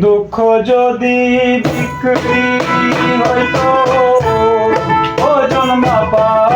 দুঃখ যদি বিক্রি হয়তো ওজন মাপা